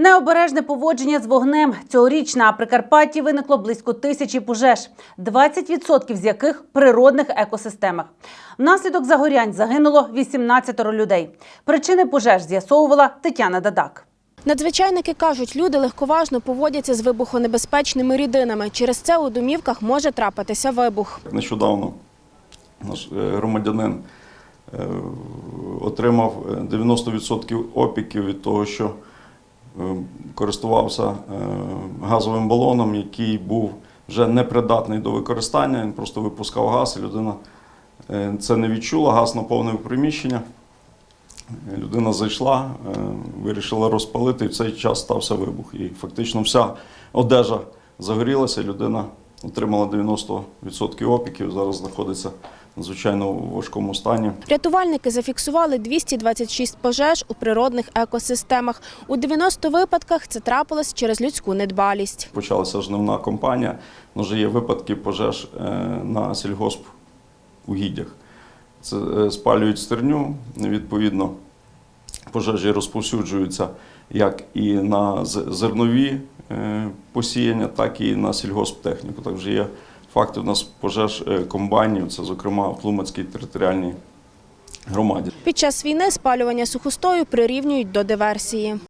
Необережне поводження з вогнем. Цьогоріч на Прикарпатті виникло близько тисячі пожеж, 20% з яких – природних екосистемах. Внаслідок загорянь загинуло 18 людей. Причини пожеж з'ясовувала Тетяна Дадак. Надзвичайники кажуть, люди легковажно поводяться з вибухонебезпечними рідинами. Через це у домівках може трапитися вибух. Нещодавно наш е, громадянин е, отримав е, 90% опіків від того, що е, користувався е, газовим балоном, який був вже непридатний до використання. Він просто випускав газ, і людина е, це не відчула, газ наповнив приміщення. Людина зайшла, е, вирішила розпалити, і в цей час стався вибух. І фактично вся одежа загорілася, людина отримала 90% опіків, зараз знаходиться надзвичайно в важкому стані. Рятувальники зафіксували 226 пожеж у природних екосистемах. У 90 випадках це трапилось через людську недбалість. Почалася жнивна кампанія, але вже є випадки пожеж е, на сільгосп угіддях. Це е, спалюють стерню, відповідно, пожежі розповсюджуються як і на зернові посіяння, так і на сільгосптехніку. Так вже є факти у нас пожеж е, комбайнів, це, зокрема, в Тлумацькій територіальній громаді. Під час війни спалювання сухостою прирівнюють до диверсії.